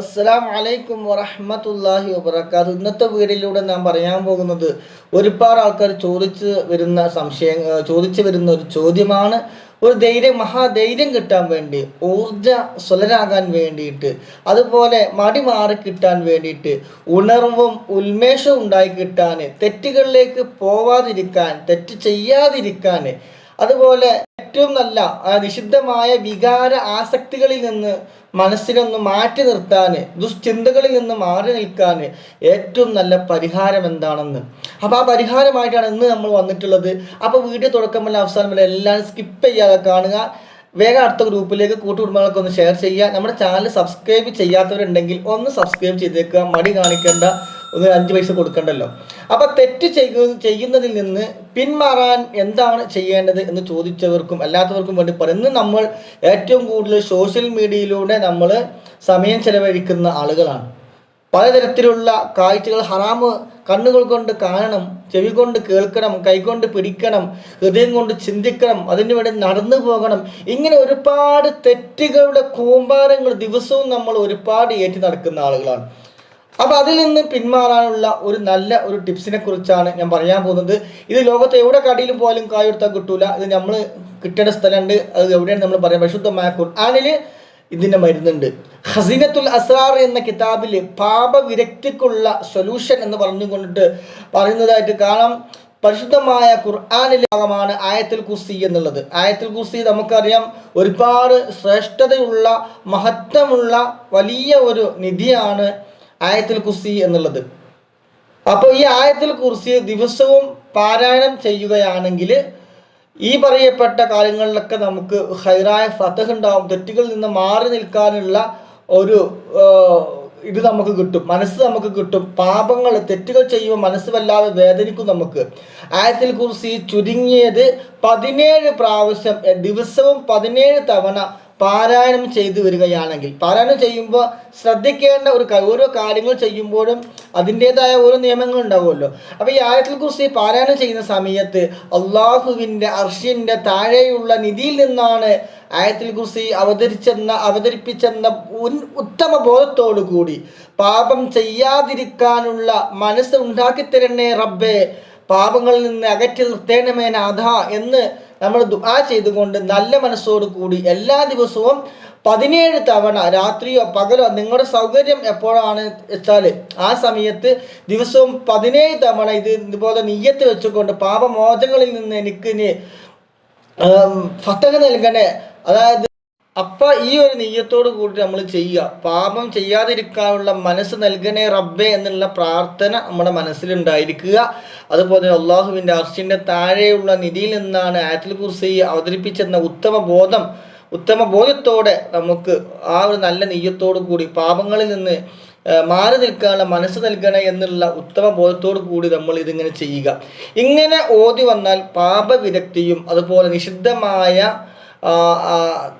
അസ്സലാം വലൈക്കും വറഹമത്തല്ലാഹി വബർക്കാത്ത് ഇന്നത്തെ വീഡിയോയിലൂടെ ഞാൻ പറയാൻ പോകുന്നത് ഒരുപാട് ആൾക്കാർ ചോദിച്ചു വരുന്ന സംശയം ചോദിച്ചു വരുന്ന ഒരു ചോദ്യമാണ്. ഒരു ധൈര്യം മഹാധൈര്യം കിട്ടാൻ വേണ്ടി ഊർജ സ്വലരാകാൻ വേണ്ടിയിട്ട് അതുപോലെ മടി മാറി കിട്ടാൻ വേണ്ടിയിട്ട് ഉണർവും ഉന്മേഷവും ഉണ്ടായി കിട്ടാൻ തെറ്റുകളിലേക്ക് പോവാതിരിക്കാൻ തെറ്റ് ചെയ്യാതിരിക്കാൻ അതുപോലെ ഏറ്റവും നല്ല നിഷിദ്ധമായ വികാര ആസക്തികളിൽ നിന്ന് മനസ്സിനൊന്ന് മാറ്റി നിർത്താൻ ദുശ്ചിന്തകളിൽ നിന്ന് മാറി നിൽക്കാൻ ഏറ്റവും നല്ല പരിഹാരം എന്താണെന്ന്. അപ്പോൾ ആ പരിഹാരമായിട്ടാണ് ഇന്ന് നമ്മൾ വന്നിട്ടുള്ളത്. അപ്പോൾ വീഡിയോ തുടക്കം വല്ല അവസാനം വരെ എല്ലാം സ്കിപ്പ് ചെയ്യാതെ കാണുക. വേഗം അടുത്ത ഗ്രൂപ്പിലേക്ക് കൂട്ടുകുടുംബങ്ങൾക്ക് ഒന്ന് ഷെയർ ചെയ്യുക. നമ്മുടെ ചാനൽ സബ്സ്ക്രൈബ് ചെയ്യാത്തവരുണ്ടെങ്കിൽ ഒന്ന് സബ്സ്ക്രൈബ് ചെയ്തേക്കുക. മടി കാണിക്കേണ്ട. ഒന്ന് അഞ്ച് പൈസ കൊടുക്കണ്ടല്ലോ. അപ്പൊ തെറ്റ് ചെയ്യു ചെയ്യുന്നതിൽ നിന്ന് പിന്മാറാൻ എന്താണ് ചെയ്യേണ്ടത് എന്ന് ചോദിച്ചവർക്കും അല്ലാത്തവർക്കും വേണ്ടി പറയുന്നത് നമ്മൾ ഏറ്റവും കൂടുതൽ സോഷ്യൽ മീഡിയയിലൂടെ നമ്മൾ സമയം ചെലവഴിക്കുന്ന ആളുകളാണ്. പലതരത്തിലുള്ള കാഴ്ചകൾ ഹറാമ് കണ്ണുകൾ കൊണ്ട് കാണണം ചെവി കൊണ്ട് കേൾക്കണം കൈകൊണ്ട് പിടിക്കണം ഹൃദയം കൊണ്ട് ചിന്തിക്കണം അതിനു വേണ്ടി നടന്നു പോകണം. ഇങ്ങനെ ഒരുപാട് തെറ്റുകളുടെ കൂമ്പാരങ്ങൾ ദിവസവും നമ്മൾ ഒരുപാട് ഏറ്റി നടക്കുന്ന ആളുകളാണ്. അപ്പൊ അതിൽ നിന്ന് പിന്മാറാനുള്ള ഒരു നല്ല ഒരു ടിപ്സിനെ കുറിച്ചാണ് ഞാൻ പറയാൻ പോകുന്നത്. ഇത് ലോകത്ത് എവിടെ കടയിലും പോയാലും കായ് കിട്ടൂല. ഇത് നമ്മൾ കിട്ടേണ്ട സ്ഥലമുണ്ട്. അത് എവിടെയാണ് നമ്മൾ പറയാം. പരിശുദ്ധമായ ഖുർആാനിൽ ഇതിന്റെ മരുന്നുണ്ട്. ഹസീനത്തുൽ അസ്രാർ എന്ന കിതാബിൽ പാപവിരക്തിക്കുള്ള സൊല്യൂഷൻ എന്ന് പറഞ്ഞുകൊണ്ടിട്ട് പറയുന്നതായിട്ട് കാണാം. പരിശുദ്ധമായ ഖുർആാനിലെ ഭാഗമാണ് ആയത്തുൽ കുർസി എന്നുള്ളത്. ആയത്തുൽ കുർസി നമുക്കറിയാം ഒരുപാട് ശ്രേഷ്ഠതയുള്ള മഹത്വമുള്ള വലിയ ഒരു നിധിയാണ്. ആയത്തുൽ കുർസി എന്നുള്ളത്. അപ്പോൾ ഈ ആയത്തിൽ കുർസി ദിവസവും പാരായണം ചെയ്യുകയാണെങ്കിൽ ഈ പറയപ്പെട്ട കാര്യങ്ങളിലൊക്കെ നമുക്ക് ഹൈറായ ഫതഹ് ഉണ്ടാവും തെറ്റുകളിൽ നിന്ന് മാറി നിൽക്കാനുള്ള ഒരു ഇത് നമുക്ക് കിട്ടും. മനസ്സ് നമുക്ക് കിട്ടും. പാപങ്ങൾ തെറ്റുകൾ ചെയ്യുമ്പോൾ മനസ്സ് വല്ലാതെ വേദനിക്കും നമുക്ക്. ആയത്തിൽ കുറിച്ച് ചുരുങ്ങിയത് പതിനേഴ് പ്രാവശ്യം ദിവസവും പതിനേഴ് തവണ പാരായണം ചെയ്തു വരികയാണെങ്കിൽ. പാരായണം ചെയ്യുമ്പോൾ ശ്രദ്ധിക്കേണ്ട ഒരു ഓരോ കാര്യങ്ങൾ ചെയ്യുമ്പോഴും അതിന്റെതായ ഓരോ നിയമങ്ങൾ ഉണ്ടാവുമല്ലോ. അപ്പോൾ ഈ ആയത്തിൽ കുറിച്ച് പാരായണം ചെയ്യുന്ന സമയത്ത് അള്ളാഹുവിന്റെ അർഷിന്റെ താഴെയുള്ള നിധിയിൽ നിന്നാണ് ആയത്തിൽ കുറിച്ച് അവതരിച്ചെന്ന അവതരിപ്പിച്ചെന്ന ഉത്തമ ബോധത്തോടു കൂടി പാപം ചെയ്യാതിരിക്കാനുള്ള മനസ്സ് ഉണ്ടാക്കിത്തരണേ റബ്ബേ. പാപങ്ങളിൽ നിന്ന് അകറ്റി നിർത്തേണമേ നാഥ എന്ന് നമ്മൾ ദുആ ചെയ്തുകൊണ്ട് നല്ല മനസ്സോട് കൂടി എല്ലാ ദിവസവും പതിനേഴ് തവണ രാത്രിയോ പകലോ നിങ്ങളുടെ സൗകര്യം എപ്പോഴാണ് വെച്ചാൽ ആ സമയത്ത് ദിവസവും പതിനേഴ് തവണ ഇത് ഇതുപോലെ നെയ്യത്ത് വെച്ചുകൊണ്ട് പാപമോചങ്ങളിൽ നിന്ന് എനിക്ക് ഇനി ഫത്തക നൽകണേ. അതായത് അപ്പൊ ഈ ഒരു നെയ്യത്തോട് കൂടി നമ്മൾ ചെയ്യുക. പാപം ചെയ്യാതിരിക്കാനുള്ള മനസ്സ് നൽകണേ റബ്ബേ എന്നുള്ള പ്രാർത്ഥന നമ്മുടെ മനസ്സിലുണ്ടായിരിക്കുക. അതുപോലെ അള്ളാഹുവിന്റെ അർഷിന്റെ താഴെയുള്ള നിധിയിൽ നിന്നാണ് ആയത്തിൽ കുർസി അവതരിപ്പിച്ചെന്ന ഉത്തമ ബോധം ഉത്തമ ബോധത്തോടെ നമുക്ക് ആ ഒരു നല്ല നെയ്യത്തോടു കൂടി പാപങ്ങളിൽ നിന്ന് മാറി നിൽക്കാനുള്ള മനസ്സ് നൽകണേ എന്നുള്ള ഉത്തമ ബോധത്തോടു കൂടി നമ്മൾ ഇതിങ്ങനെ ചെയ്യുക. ഇങ്ങനെ ഓതി വന്നാൽ പാപവിരക്തിയും അതുപോലെ നിഷിദ്ധമായ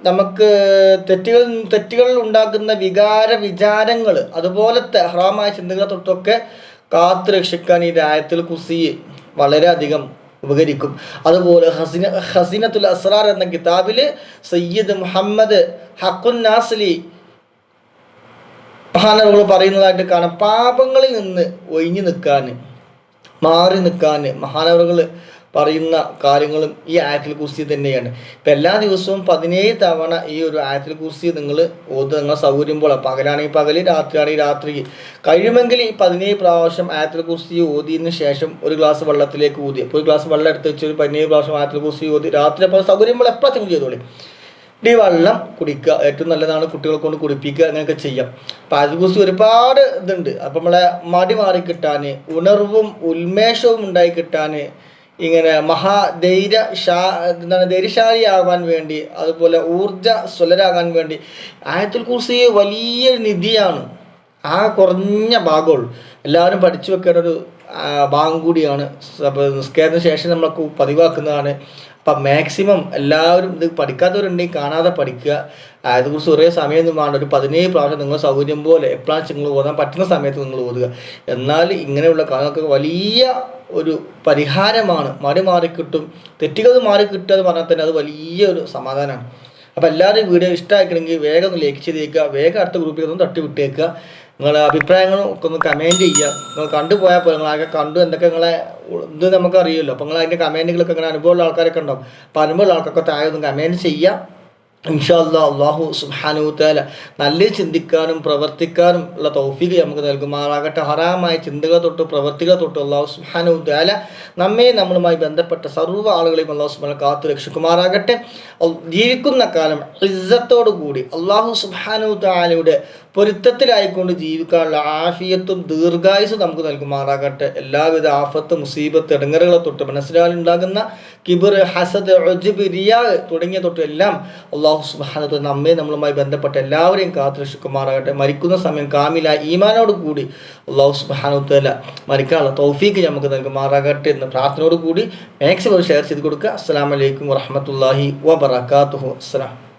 നമുക്ക് തെറ്റുകൾ തെറ്റുകൾ ഉണ്ടാക്കുന്ന വികാര വിചാരങ്ങൾ അതുപോലത്തെ ഹറാമായ ചിന്തകളെ തൊട്ടൊക്കെ കാത്തു രക്ഷിക്കാൻ ഈ രായത്തിൽ കുസി വളരെയധികം ഉപകരിക്കും. അതുപോലെ ഹസിന ഹസീനത്തുൽ അസ്രാർ എന്ന കിതാബിൽ സയ്യിദ് മുഹമ്മദ് ഹക്കുൻ നാസ്ലി മഹാനവകൾ പറയുന്നതായിട്ട് കാണാം. പാപങ്ങളിൽ നിന്ന് ഒഴിഞ്ഞു നിൽക്കാൻ മാറി നിൽക്കാൻ മഹാനവറുകൾ പറയുന്ന കാര്യങ്ങളും ഈ ആയത്തിൽ കുർസി തന്നെയാണ്. ഇപ്പം എല്ലാ ദിവസവും പതിനേഴ് തവണ ഈ ഒരു ആയത്തിൽ കുർസി നിങ്ങൾ ഓത് നിങ്ങൾ സൗകര്യം പോലെ പകലാണെങ്കിൽ പകൽ രാത്രിയാണെങ്കിൽ രാത്രി. കഴിയുമെങ്കിൽ ഈ പതിനേഴ് പ്രാവശ്യം ആയത്തിൽ കുർസി ഓതിയതിന് ശേഷം ഒരു ഗ്ലാസ് വെള്ളത്തിലേക്ക് ഊതി. ഒരു ഗ്ലാസ് വെള്ളം എടുത്ത് വെച്ച് ഒരു പതിനേഴ് പ്രാവശ്യം ആയത്തിൽ കുസ്തി ഓതി. രാത്രി അപ്പോൾ സൗകര്യം പോലെ എപ്പോഴത്തേക്കും ചെയ്തോളി? ഈ വെള്ളം കുടിക്കുക. ഏറ്റവും നല്ലതാണ് കുട്ടികളെ കൊണ്ട് കുടിപ്പിക്കുക. അങ്ങനെയൊക്കെ ചെയ്യാം. അപ്പം അതിനെക്കുറിച്ച് ഒരുപാട് ഇതുണ്ട്. അപ്പം നമ്മളെ മടി മാറി കിട്ടാൻ ഉണർവും ഉന്മേഷവും ഉണ്ടായി കിട്ടാൻ ഇങ്ങനെ മഹാധൈര്യ ഷാ എന്താണ് ധൈര്യശാലിയാകാൻ വേണ്ടി അതുപോലെ ഊർജ സ്വലരാകാൻ വേണ്ടി ആയത്തുൽ കുർസി വലിയ നിധിയാണ്. ആ കുറഞ്ഞ ഭാഗമുള്ളൂ. എല്ലാവരും പഠിച്ചു വെക്കേണ്ട ഒരു ഭാഗം കൂടിയാണ്. അപ്പോൾ നിസ്കാരത്തിന് ശേഷം നമ്മളൊക്കെ പതിവാക്കുന്നതാണ്. അപ്പം മാക്സിമം എല്ലാവരും ഇത് പഠിക്കാത്തവരുണ്ടെങ്കിൽ കാണാതെ പഠിക്കുക. അതിനെക്കുറിച്ച് ഒരേ സമയമൊന്നും വേണ്ട. ഒരു പതിനേഴ് പ്രാവശ്യം നിങ്ങൾ സൗകര്യം പോലെ എപ്പോഴാണ് നിങ്ങൾ ഓതാൻ പറ്റുന്ന സമയത്ത് നിങ്ങൾ ഓതുക. എന്നാൽ ഇങ്ങനെയുള്ള കാര്യങ്ങൾക്ക് വലിയ ഒരു പരിഹാരമാണ്. മടി മാറിക്കിട്ടും തെറ്റുകൾ മാറിക്കിട്ടുക എന്ന് പറഞ്ഞാൽ തന്നെ അത് വലിയൊരു സമാധാനമാണ്. അപ്പോൾ എല്ലാവരും വീഡിയോ ഇഷ്ടമാക്കണമെങ്കിൽ വേഗം ഒന്ന് ലൈക്ക് ചെയ്തേക്കുക. വേഗം അടുത്ത ഗ്രൂപ്പിൽ ഒന്ന് തട്ടി വിട്ടേക്കുക നിങ്ങളെ അഭിപ്രായങ്ങളും ഒക്കെ ഒന്ന് കമന്റ് ചെയ്യുക. നിങ്ങൾ കണ്ടുപോയാൽ പോലെ നിങ്ങളൊക്കെ കണ്ടു എന്തൊക്കെ നിങ്ങളെ ഇത് നമുക്കറിയുമല്ലോ അപ്പോൾ നിങ്ങൾ അതിന്റെ കമന്റുകളൊക്കെ അങ്ങനെ അനുഭവമുള്ള ആൾക്കാരൊക്കെ ഉണ്ടാവും. അപ്പോൾ അനുഭവമുള്ള ആൾക്കൊക്കെ താഴെ ഒന്ന് കമന്റ് ചെയ്യുക. ഇൻഷാല്ലാ അള്ളാഹു സുബ്ഹാനഹു തആല നല്ല ചിന്തിക്കാനും പ്രവർത്തിക്കാനും ഉള്ള തൗഫീഖ് നമുക്ക് നൽകുമാറാകട്ടെ. ഹറാമായ ചിന്തകൾ തൊട്ട് പ്രവർത്തികൾ തൊട്ട് അള്ളാഹു സുബ്ഹാനഹു തആല നമ്മെ നമ്മളുമായി ബന്ധപ്പെട്ട സർവ ആളുകളെയും അള്ളാഹു സുബാന കാത്തു രക്ഷിക്കുമാറാകട്ടെ. ജീവിക്കുന്ന കാലം ഇസ്സത്തോടുകൂടി അള്ളാഹു സുബ്ഹാനഹു തആലയുടെ പൊരുത്തത്തിലായിക്കൊണ്ട് ജീവിക്കാനുള്ള ആഫിയത്തും ദീർഘായുസും നമുക്ക് നൽകുമാറാകട്ടെ. എല്ലാവിധ ആഫത്ത് മുസീബത്ത് ഇടങ്ങറുകളെ തൊട്ട് മനസ്സിലാലുണ്ടാകുന്ന കിബിർ ഹസദ് റിയാ തുടങ്ങിയ തൊട്ട് എല്ലാം അള്ളാഹു സുബാനത്ത് നമ്മെ നമ്മളുമായി ബന്ധപ്പെട്ട എല്ലാവരെയും കാത്തുരക്ഷിക്കുമാറാകട്ടെ. മരിക്കുന്ന സമയം കാമില ഈമാനോട് കൂടി അള്ളാഹു സുബാനുത്തല മരിക്കാനുള്ള തൗഫീക്ക് നമുക്ക് നൽകുമാറാകട്ടെ എന്ന് പ്രാർത്ഥനയോട് കൂടി മാക്സിമം ഷെയർ ചെയ്ത് കൊടുക്കുക. അസ്സാം വലൈക്കും വറഹമത്തല്ലാഹി വബർക്കാത്തു അസ്സലാം.